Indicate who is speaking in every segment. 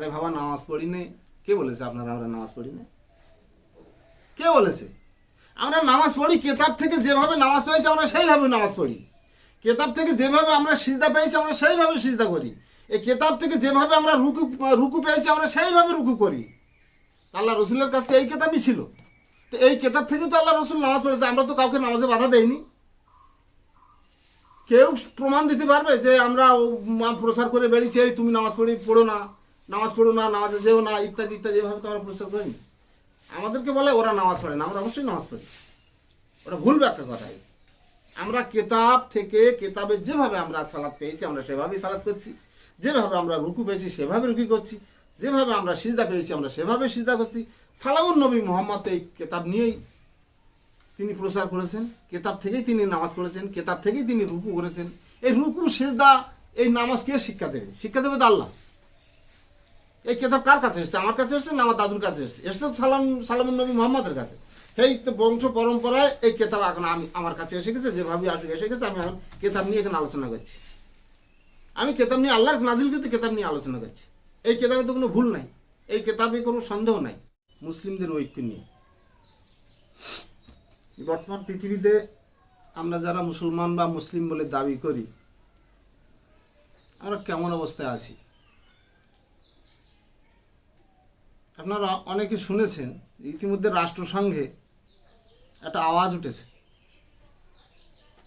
Speaker 1: আরে বাবা, নামাজ পড়ি নে কে বলেছে আপনারা আমরা নামাজ পড়ি না কে বলেছে? আমরা নামাজ পড়ি, কেতাব থেকে যেভাবে নামাজ পেয়েছি, আমরা সেইভাবে নামাজ পড়ি। কেতাব থেকে যেভাবে আমরা সিজদা পেয়েছি, আমরা সেইভাবে সিজদা করি। এই কেতাব থেকে যেভাবে আমরা রুকু রুকু পেয়েছি, আমরা সেইভাবে রুকু করি। আল্লাহ রসুলের কাছে এই কেতাবই ছিল। তো এই কেতাব থেকে তো আল্লাহ রসুল নামাজ পড়েছে, আমরা তো কাউকে নামাজে বাধা দেইনি। কেউ প্রমাণ দিতে পারবে যে আমরা প্রচার করে বেরিয়েছি এই তুমি নামাজ পড়ি, পড়ো না। নামাজ পড়ো না, নামাজে যেও না, ইত্যাদি ইত্যাদি, এভাবে তো আমরা প্রচার করিনি। আমাদেরকে বলে, ওরা নামাজ পড়ে না, আমরা অবশ্যই নামাজ পড়ি। ওরা ভুল ব্যাখ্যা কথা আমরা কেতাব থেকে কেতাবে যেভাবে আমরা সালাদ পেয়েছি, আমরা সেভাবেই সালাদ করছি। যেভাবে আমরা রুকু পেয়েছি, সেভাবে রুকু করছি। যেভাবে আমরা সিজদা পেয়েছি, আমরা সেভাবে সিজদা করছি। সালামুন নবী মোহাম্মদ এই কেতাব নিয়েই তিনি প্রচার করেছেন। কেতাব থেকেই তিনি নামাজ পড়েছেন, কেতাব থেকেই তিনি রুকু করেছেন। এই রুকু সেজদা, এই নামাজ কে শিক্ষা দেবে? শিক্ষা দেবে তো আল্লাহ। এই কেতাব কার কাছে এসছে? আমার কাছে এসছে না আমার দাদুর কাছে এসছে? এসছে তো সালাম, সালামুন নবী মোহাম্মদের কাছে। সেই তো বংশ পরম্পরায় এই কেতাব এখন আমি, আমার কাছে এসে গেছে যেভাবে আসুক, এসে গেছে, আমি এখন কেতাব নিয়ে এখানে আলোচনা করছি। আমি কেতাব নিয়ে আল্লাহ নাজিল কিন্তু কেতাব নিয়ে আলোচনা করছি। এই কেতাবে তো কোনো ভুল নাই, এই কেতাবে কোনো সন্দেহ নাই, মুসলিমদের ঐক্য নিয়ে। বর্তমান পৃথিবীতে আমরা যারা মুসলমান বা মুসলিম বলে দাবি করি, আমরা কেমন অবস্থায় আছি? আপনারা অনেকে শুনেছেন, ইতিমধ্যে রাষ্ট্রসংঘে একটা আওয়াজ উঠেছে।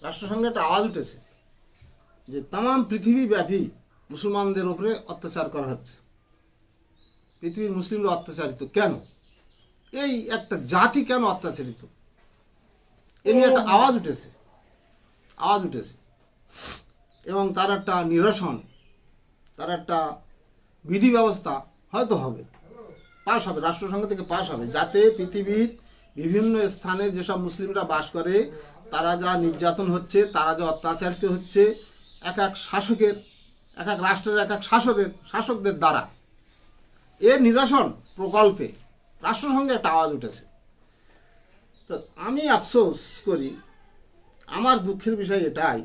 Speaker 1: রাষ্ট্রসংঘে একটা আওয়াজ উঠেছে যে তাম পৃথিবীব্যাপী মুসলমানদের উপরে অত্যাচার করা হচ্ছে। পৃথিবীর মুসলিমরা অত্যাচারিত কেন? এই একটা জাতি কেন অত্যাচারিত? এ নিয়ে একটা আওয়াজ উঠেছে। আওয়াজ উঠেছে। এবং তার একটা নিরসন, তার একটা বিধি ব্যবস্থা হয়তো হবে। পাশ হবে, রাষ্ট্রসংঘ থেকে পাশ হবে। যাতে পৃথিবীর বিভিন্ন স্থানে যেসব মুসলিমরা বাস করে, তারা যা নির্যাতন হচ্ছে, তারা যা অত্যাচারিত হচ্ছে, এক এক শাসকের, এক এক রাষ্ট্রের এক এক শাসকের, শাসকদের দ্বারা। এর নিরসন প্রকল্পে রাষ্ট্রসংঘে একটা আওয়াজ উঠেছে। তো আমি আফসোস করি, আমার দুঃখের বিষয় এটাই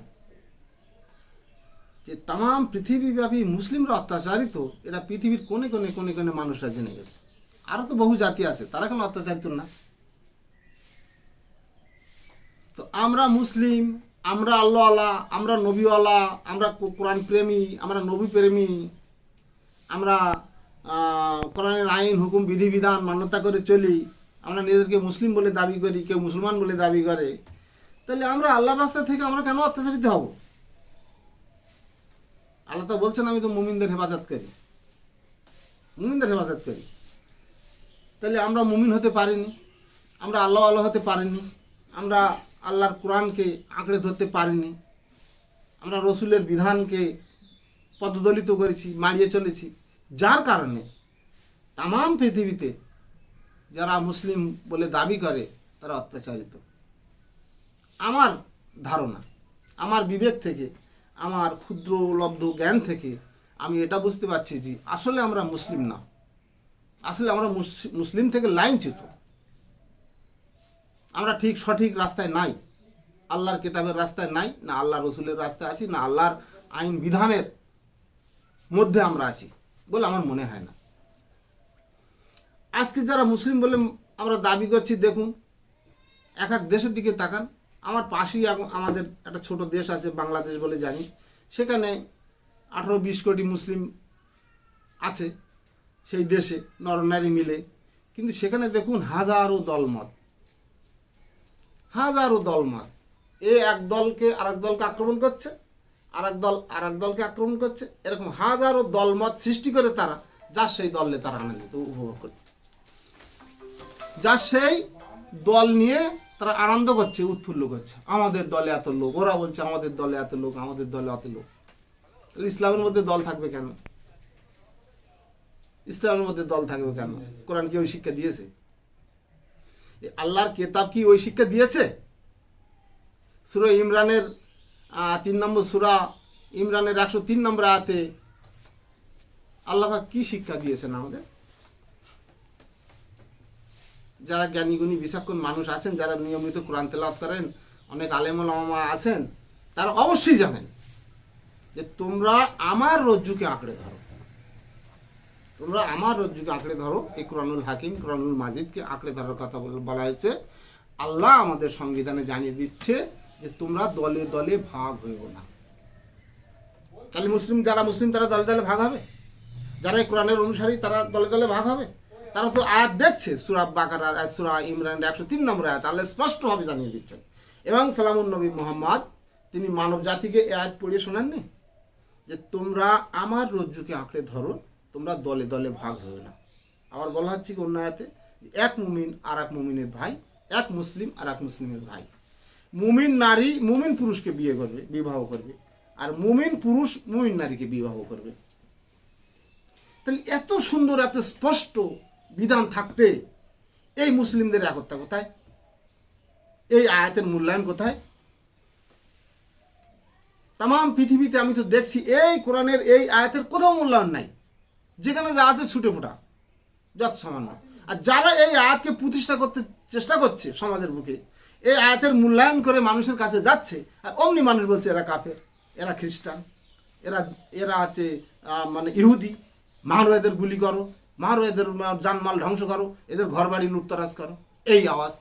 Speaker 1: যে তাম, পৃথিবীব্যাপী মুসলিমরা অত্যাচারিত, এটা পৃথিবীর কোনে কোনে কোনে কোনে মানুষরা জেনে গেছে। আরও তো বহু জাতি আছে, তারা কেন অত্যাচারিত না? তো আমরা মুসলিম, আমরা আল্লাহওয়ালা, আমরা নবীওয়ালা, আমরা কোরআন প্রেমী, আমরা নবী প্রেমী, আমরা কোরআনের আইন, হুকুম, বিধিবিধান, মান্যতা করে চলি, আমরা নিজেদেরকে মুসলিম বলে দাবি করি, কেউ মুসলমান বলে দাবি করে, তাহলে আমরা আল্লাহর রাস্তা থেকে আমরা কেন অত্যাচারিত হব? আল্লাহ তো বলছেন, আমি তো মুমিনদের হেফাজত করি। মুমিনদের হেফাজত করি। তাহলে আমরা মুমিন হতে পারিনি, আমরা আল্লাহ আল্লাহ হতে পারিনি, আমরা আল্লাহর কোরআনকে আঁকড়ে ধরতে পারিনি, আমরা রসুলের বিধানকে পদদলিত করেছি, মারিয়ে চলেছি। যার কারণে তাম পৃথিবীতে যারা মুসলিম বলে দাবি করে, তারা অত্যাচারিত। আমার ধারণা, আমার বিবেক থেকে, আমার ক্ষুদ্র লব্ধ জ্ঞান থেকে আমি এটা বুঝতে পারছি যে আসলে আমরা মুসলিম না। আসলে আমরা মুস- মুসলিম থেকে লাইনচ্যুত। আমরা ঠিক সঠিক রাস্তায় নাই। আল্লাহর কিতাবের রাস্তায় নাই, না আল্লাহ রসুলের রাস্তায় আছি, না আল্লাহর আইন বিধানের মধ্যে আমরা আছি বলে আমার মনে হয় না। আজকে যারা মুসলিম বলে আমরা দাবি করছি, দেখুন, এক এক দেশের দিকে তাকান। আমার পাশেই আমাদের একটা ছোট দেশ আছে, বাংলাদেশ বলে জানি। সেখানে আঠারো বিশ কোটি মুসলিম আছে। সেই দেশে নরনারী মিলে। কিন্তু সেখানে দেখুন হাজারো দলমত। হাজারো দলমত। এ এক দলকে আরেক দলকে আক্রমণ করছে, আরেক দল আরেক দলকে আক্রমণ করছে। এরকম হাজারো দলমত সৃষ্টি করে তারা যার সেই দলে তারা আনন্দিত উপভোগ করছে। যার সেই দল নিয়ে তারা আনন্দ করছে, উৎফুল্ল করছে। আমাদের দলে এত লোক, ওরা বলছে আমাদের দলে এত লোক, আমাদের দলে এত লোক। তাহলে ইসলামের মধ্যে দল থাকবে কেন? ইসলামের মধ্যে দল থাকবে কেন? কোরআন কি ওই শিক্ষা দিয়েছে? আল্লাহর কেতাব কি ওই শিক্ষা দিয়েছে? সুরা ইমরানের তিন নম্বর সুরা ইমরানের একশো তিন নম্বর আয়াতে আল্লাহ কি শিক্ষা দিয়েছেন আমাদের? যারা জ্ঞানী গুণী বিচক্ষণ মানুষ আছেন, যারা নিয়মিত কোরআন তেলাওয়াত করেন, অনেক আলেমুল আমা আছেন, তারা অবশ্যই জানেন যে তোমরা আমার রজ্জুকে আঁকড়ে ধরো। তোমরা আমার রজ্জুকে আঁকড়ে ধরো, এই কোরআনুল হাকিম, কোরআনুল মাজিদকে আঁকড়ে ধরার কথা বল- হয়েছে। আল্লাহ আমাদের সংবিধানে জানিয়ে দিচ্ছে যে তোমরা দলে দলে ভাগ হইও না। তাহলে মুসলিম, যারা মুসলিম, তারা দলে দলে ভাগ হবে? যারা এই কোরআনের অনুসারী, তারা দলে দলে ভাগ হবে? তারা তো আয়াত দেখছে, সুরা বাকার সুরা ইমরান, একশো তিন নম্বর আয়াত, আল্লাহ স্পষ্টভাবে জানিয়ে দিচ্ছেন। এবং সালামুন নবী মোহাম্মদ, তিনি মানব জাতিকে আয়াত পড়িয়ে শোনাননি? যে তোমরা আমার রজ্জুকে আঁকড়ে ধরো তোমরা দলে দলে ভাগ হয়ে না। আবার বলা হচ্ছে কি অন্য আয়াতে, এক মুমিন আর এক মুমিনের ভাই, এক মুসলিম আর এক মুসলিমের ভাই। মুমিন নারী, মুমিন পুরুষকে বিয়ে করবে, বিবাহ করবে। আর মুমিন পুরুষ, মুমিন নারীকে বিবাহ করবে। তাহলে এত সুন্দর, এত স্পষ্ট বিধান থাকতে এই মুসলিমদের একতা কোথায়? এই আয়াতের মূল্যায়ন কোথায়? তাম, পৃথিবীতে আমি তো দেখছি, এই কোরআনের এই আয়াতের কোথাও মূল্যায়ন নাই। যেখানে যা আছে ছুটে ফোটা, যত সামান্য। আর যারা এই আয়াতকে প্রতিষ্ঠা করতে চেষ্টা করছে সমাজের বুকে, এই আয়াতের মূল্যায়ন করে মানুষের কাছে যাচ্ছে, আর অমনি মানুষ বলছে, এরা কাফের, এরা খ্রিস্টান, এরা এরা আছে মানে ইহুদি। মারো এদের গুলি করো, মারো এদের জানমাল ধ্বংস করো, এদের ঘর বাড়ি লুটতরাজ করো। এই আওয়াজ।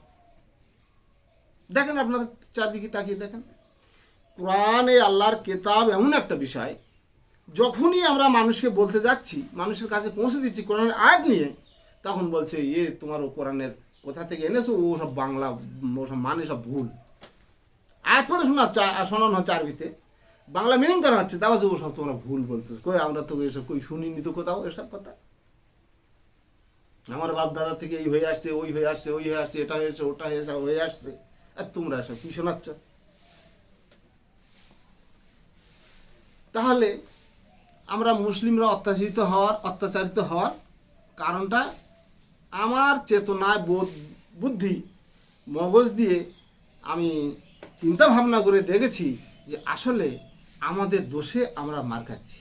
Speaker 1: দেখেন আপনারা চারদিকে তাকিয়ে দেখেন। কোরআন এই আল্লাহর কেতাব এমন একটা বিষয় যখনই আমরা মানুষকে বলতে যাচ্ছি, মানুষের কাছে পৌঁছে দিচ্ছি কোরআনের আয়াত নিয়ে, তখন বলছে, এ, তোমার ও কোরআনের কোথা থেকে এনেছো? ও সব বাংলা, ও সব মানে সব ভুল। আয়াত পড়ে শোনা শোনানো হচ্ছে আরবিতে। বাংলা মিনিং করা হচ্ছে, তাও ও সব তোমরা ভুল বলতেছো। কই, আমরা তো এসব কই শুনিনি তো কোথাও এসব কথা? আমার বাপ দাদা থেকে এই হয়ে আসছে, ওই হয়ে আসছে, ওই হয়ে আসছে, এটা হয়েছে ওটা হয়েছে হয়ে আসছে। আর তোমরা এসব কি শোনাচ্ছ? তাহলে আমরা মুসলিমরা অত্যাচারিত হওয়ার অত্যাচারিত হওয়ার কারণটা আমার চেতনায় বোধ, বুদ্ধি, মগজ দিয়ে আমি চিন্তা ভাবনা করে দেখেছি যে আসলে আমাদের দোষে আমরা মার খাচ্ছি।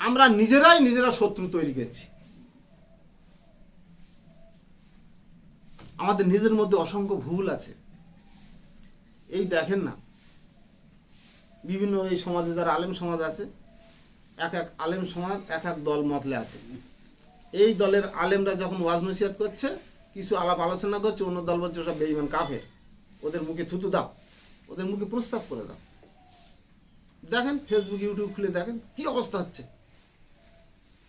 Speaker 1: আমরা নিজেরাই নিজেরা শত্রু তৈরি করছি। আমাদের নিজের মধ্যে অসংখ্য ভুল আছে। এই দেখেন না, বিভিন্ন এই সমাজে যারা আলেম সমাজ আছে এক এক আলেম সমাজ, এক এক দল মতলে আছে। এই দলের আলেমরা যখন ওয়াজ নসিহাত করছে, কিছু আলাপ আলোচনা করছে, অন্য দল বলছে ওসব বেইমান কাফের। ওদের মুখে থুতু দাও, ওদের মুখে প্রস্তাব করে দাও। দেখেন ফেসবুক ইউটিউব খুলে দেখেন, কি অবস্থা হচ্ছে?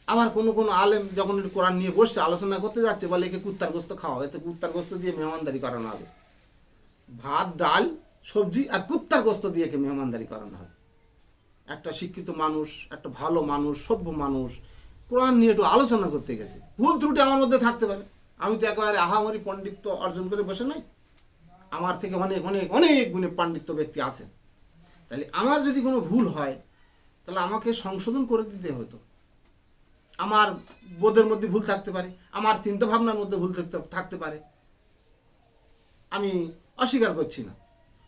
Speaker 1: আবার কোনো কোনো আলেম যখন কোরআন নিয়ে বসছে, আলোচনা করতে যাচ্ছে, বলে একে কুত্তার গোস্ত খাওয়া এতে কুত্তার গোস্ত দিয়ে মেহমানদারি করানো হবে। ভাত, ডাল, সবজি আর কুত্তার গোস্ত দিয়ে একে মেহমানদারি করানো হবে। একটা শিক্ষিত মানুষ, একটা ভালো মানুষ, সভ্য মানুষ, কোরআন নিয়ে একটু আলোচনা করতে গেছে। ভুল ত্রুটি আমার মধ্যে থাকতে পারে। আমি তো একেবারে আহামরি পণ্ডিত্য অর্জন করে বসে নাই। আমার থেকে অনেক অনেক অনেক গুণে পাণ্ডিত্য ব্যক্তি আছেন। তাহলে আমার যদি কোনো ভুল হয়, তাহলে আমাকে সংশোধন করে দিতে হতো। আমার বোধের মধ্যে ভুল থাকতে পারে। আমার চিন্তা ভাবনার মধ্যে ভুল থাকতে পারে। আমি অস্বীকার করছি না।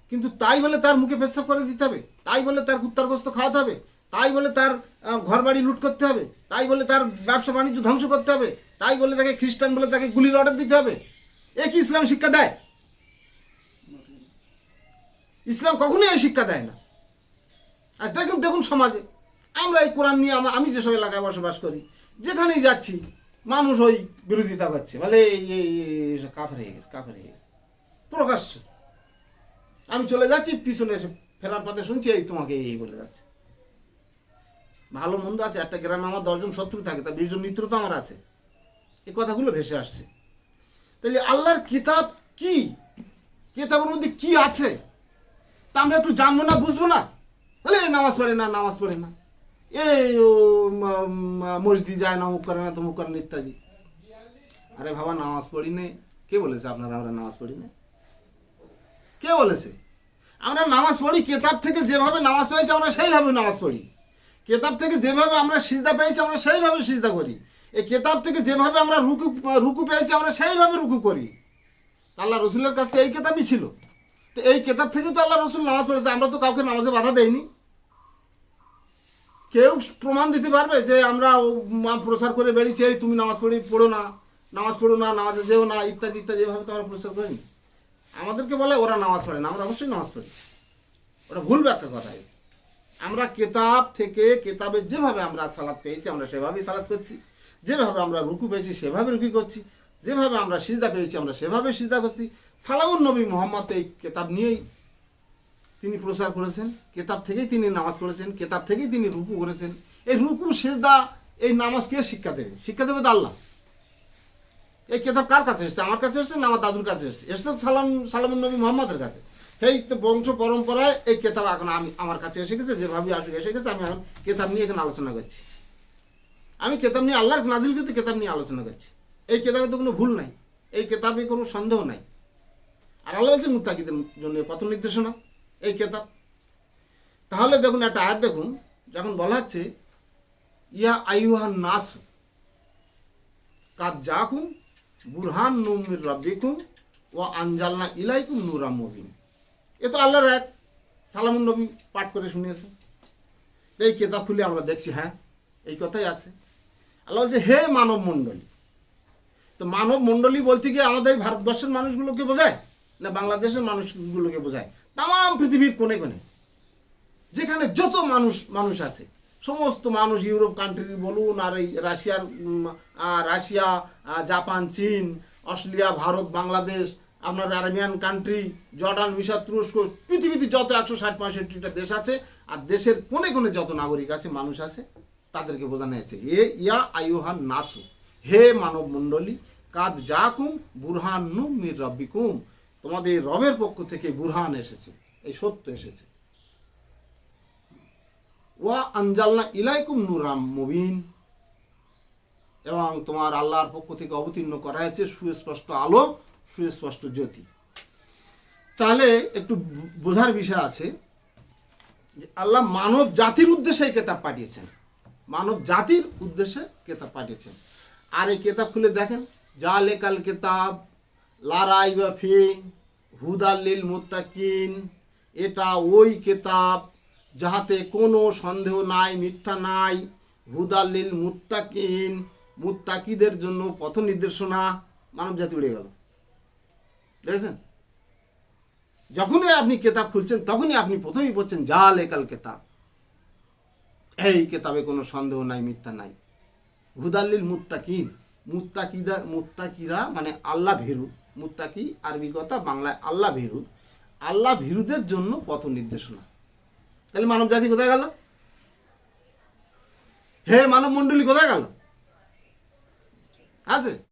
Speaker 1: কিন্তু তাই বলে তার মুখে পেশাব করে দিতে হবে। তাই বলে তার কুত্তার গোস্ত খাওয়াতে হবে। তাই বলে তার ঘর বাড়ি লুট করতে হবে। তাই বলে তার ব্যবসা বাণিজ্য ধ্বংস করতে হবে। তাই বলে তাকে খ্রিস্টান বলে তাকে গুলির অর্ডার দিতে হবে। এ কি ইসলাম শিক্ষা দেয়? ইসলাম কখনোই এই শিক্ষা দেয় না। আজ দেখুন দেখুন সমাজে। আমরা এই কোরআন নিয়ে আমা- যেসব এলাকায় বসবাস করি, যেখানেই যাচ্ছি, মানুষ ওই বিরোধিতা করছে। বলে এই, কাফের হয়ে গেছে, কাফের হয়ে গেছে। প্রকাশ্য। আমি চলে যাচ্ছি, পিছনে ফেরার পথে শুনছি, এই তোমাকে এই বলে যাচ্ছে। ভালো মন্দ আছে, একটা গ্রামে আমার দশজন শত্রু থাকে, তা বিশজন মিত্র তো আমার আছে। এই কথাগুলো ভেসে আসছে। তাহলে আল্লাহর কিতাব কি? কিতাবের মধ্যে কি আছে? তা আমরা একটু জানব না, বুঝব না? বলে নামাজ পড়ে না, নামাজ পড়ে না। এই ও মসজিদ যায় না, অমুক করে না, তমুক করে না, ইত্যাদি। আরে বাবা, নামাজ পড়ি নে কে বলেছে আপনারা আমরা নামাজ পড়ি না কে বলেছে? আমরা নামাজ পড়ি, কেতাব থেকে যেভাবে নামাজ পেয়েছি আমরা সেইভাবে নামাজ পড়ি। কেতাব থেকে যেভাবে আমরা সিজদা পেয়েছি আমরা সেইভাবে সিজদা করি। এই কেতাব থেকে যেভাবে আমরা রুকু রুকু পেয়েছি আমরা সেইভাবে রুকু করি। আল্লাহ রসুলের কাছ থেকে এই কেতাবই ছিল। তো এই কেতাব থেকে তো আল্লাহ রসুল নামাজ পড়েছে, আমরা তো কাউকে নামাজে বাধা দেইনি। কেউ প্রমাণ দিতে পারবে যে আমরা প্রচার করে বেরিয়েছি এই তুমি নামাজ পড়ি, পড়ো না, নামাজ পড়ো না, নামাজে যেও না, ইত্যাদি ইত্যাদি, এভাবে তো আমরা প্রচার করিনি। আমাদেরকে বলে ওরা নামাজ পড়ে না, আমরা অবশ্যই নামাজ পড়ি। ওটা ভুল ব্যাখ্যা কথা আমরা কেতাব থেকে কেতাবে যেভাবে আমরা সালাদ পেয়েছি, আমরা সেভাবেই সালাদ করছি। যেভাবে আমরা রুকু পেয়েছি, সেভাবে রুকি করছি। যেভাবে আমরা সিজদা পেয়েছি, আমরা সেভাবে সিজদা করছি। সালাউন নবী মোহাম্মদ এই কেতাব নিয়েই তিনি প্রচার করেছেন। কেতাব থেকেই তিনি নামাজ পড়েছেন, কেতাব থেকেই তিনি রুকু করেছেন। এই রুকু, সেজদা, এই নামাজ কে শিক্ষা দেবে? শিক্ষা দেবে তো আল্লাহ। এই কেতাব কার কাছে এসছে? আমার কাছে এসছে না আমার দাদুর কাছে এসছে? এসছে সালাম, সালামুন নবী মোহাম্মদের কাছে। সেই তো বংশ পরম্পরায় এই কেতাব এখন আমি, আমার কাছে এসে গেছে যেভাবে আসুক, এসে গেছে, আমি এখন কেতাব নিয়ে এখানে আলোচনা করছি। আমি কেতাব নিয়ে আল্লাহর নাজিল কিন্তু কেতাব নিয়ে আলোচনা করছি। এই কেতাবে তো কোনো ভুল নাই। এই কেতাবে কোনো সন্দেহ নাই। আর আল্লাহ বলছে, মুত্তাকিদের জন্য পথ নির্দেশনা এই কেতাব। তাহলে দেখুন, একটা আয়াত দেখুন, যখন বলা হচ্ছে, ইয়া আইহান নাস, কাদ জাকুম বুরহান নুমির রব্বিকুম ও আনজালনা ইলাইকুম নুরাম মুবিন। এ তো আল্লাহর এক সালামুন নবী পাঠ করে শুনিয়েছে। এই কেতাব খুলে আমরা দেখছি হ্যাঁ এই কথাই আছে। আল্লাহ বলছে, হে মানব মণ্ডলী, তো মানব মণ্ডলী বলতে গিয়ে আমাদের ভারতবর্ষের মানুষগুলোকে বোঝায় না বাংলাদেশের মানুষগুলোকে বোঝায়? তাম পৃথিবীর কোণে কোণে, যেখানে যত মানুষ মানুষ আছে সমস্ত মানুষ ইউরোপ কান্ট্রি বলুন আর এই রাশিয়ার রাশিয়া জাপান, চীন, অস্ট্রেলিয়া, ভারত, বাংলাদেশ, আপনার আরবিয়ান কান্ট্রি জর্ডান, মিশর, তুরস্ক, পৃথিবীতে যত একশো ষাট পঁয়ষট্টিটা দেশ আছে, আর দেশের কোণে কোণে যত নাগরিক আছে, মানুষ আছে, তাদেরকে বোঝানো হয়েছে। এ ইয়া আয়ুহান নাসু, হে মানব মণ্ডলী, কাদ জাকুম বুরহান নু মির রব্বিকুম। তোমাদের রবের পক্ষ থেকে বুরহান এসেছে, এই সত্য এসেছে। ওয়া আনজালনা ইলাইকুম নুরাম মুবিন। এবং তোমার আল্লাহর পক্ষ থেকে অবতীর্ণ করা হয়েছে সুস্পষ্ট আলো, সুস্পষ্ট জ্যোতি। তাহলে একটু বোঝার বিষয় আছে যে আল্লাহ মানব জাতির উদ্দেশ্যে এই কেতাব পাঠিয়েছেন। মানব জাতির উদ্দেশ্যে কেতাব পাঠিয়েছেন। আর এই কেতাব খুলে দেখেন যা লেকাল কেতাব লারাই বা ফি হুদাল্লিল মুত্তাকিন, এটা ওই কেতাব যাহাতে কোনো সন্দেহ নাই, মিথ্যা নাই। হুদাল্লিল মুত্তাকিন, মুত্তাকিদের জন্য পথ নির্দেশনা মানব জাতি উড়ে গেল। দেখেছেন? যখনই আপনি কেতাব খুলছেন, তখনই আপনি প্রথমেই পড়ছেন, যা লেকাল কেতাব। এই কেতাবে কোনো সন্দেহ নাই, মিথ্যা নাই। হুদাল্লিল মুত্তাকিন, মুত্তাকিদা, মুত্তাকিরা মানে আল্লাহ ভেরু। মুত্তাকি আরবি কথা, বাংলায় আল্লাহ ভীরু। আল্লাহ ভেরুদের জন্য পথ নির্দেশনা। তাহলে মানব জাতি কোথায় গেল? হে মানব মণ্ডলী কোথায় গেল? আছে?